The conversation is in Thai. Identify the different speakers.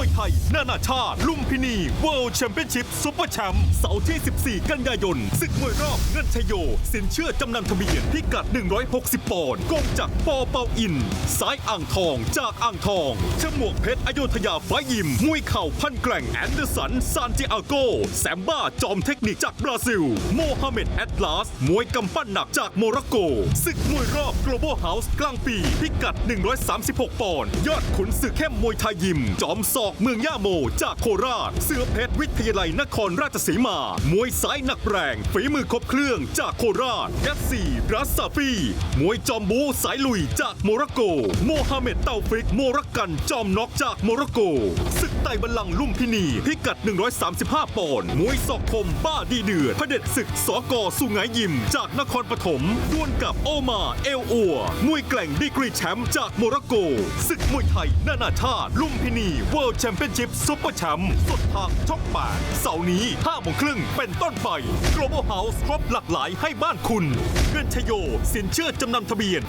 Speaker 1: วยไทย นานาชาติ ลุมพินี World Championship Super Champ เสาร์ที่ 14 กันยายนศึกมวยรอบเงินชยโย สินเชื่อจำนำทะเบียนพิกัด 160 ปอนด์กงจากปอเปาอิน สายอ่างทองจากอ่างทองชมวกเพชรอโยธยาฟ้ายิม มวยเข่าพันแกร่งแอนเดอร์สันซานติอาโกแซมบ้าจอมเทคนิคจากบราซิล โมฮัมเหม็ดแอตลาส มวยกำปั้นหนักจากโมร็อกโกศึกมวยรอบ global house กลางปี พิกัด 136 ปอนด์ยอดขุนศึกเข้มมวยไทยยิม จอมศออกเมืองย่าโมจากโคราช เสือเพชรวิทยาลัยนครราชสีมา มวยสายหนักแรงฝีมือครบเครื่องจากโคราชยัตซีรัสซาฟีมวยจอมบูสายลุยจากโมร็อกโก โมฮัมเหม็ดเตาฟิก โมรักกันจอมน็อกจากโมร็อกโกศึกไต่บัลลังก์ลุ่มพินีพิกัด 135 ปอนด์มวยศอกคมบ้าดีเดือดพระเด็จศึกสกสุงหยิม จากนครปฐมดวลกับโอมาเอลอัวมวยแกล่งดีกรีแชมป์จากโมร็อกโกศึกมวยไทยนานาชาติลุ่มพินีเวิ World Championship Super Champ สดทางช่อง8เสาร์นี้5โมงครึ่งเป็นต้นไป Global House ครบหลากหลายให้บ้านคุณเงินชโย สินเชื่อจำนำทะเบียน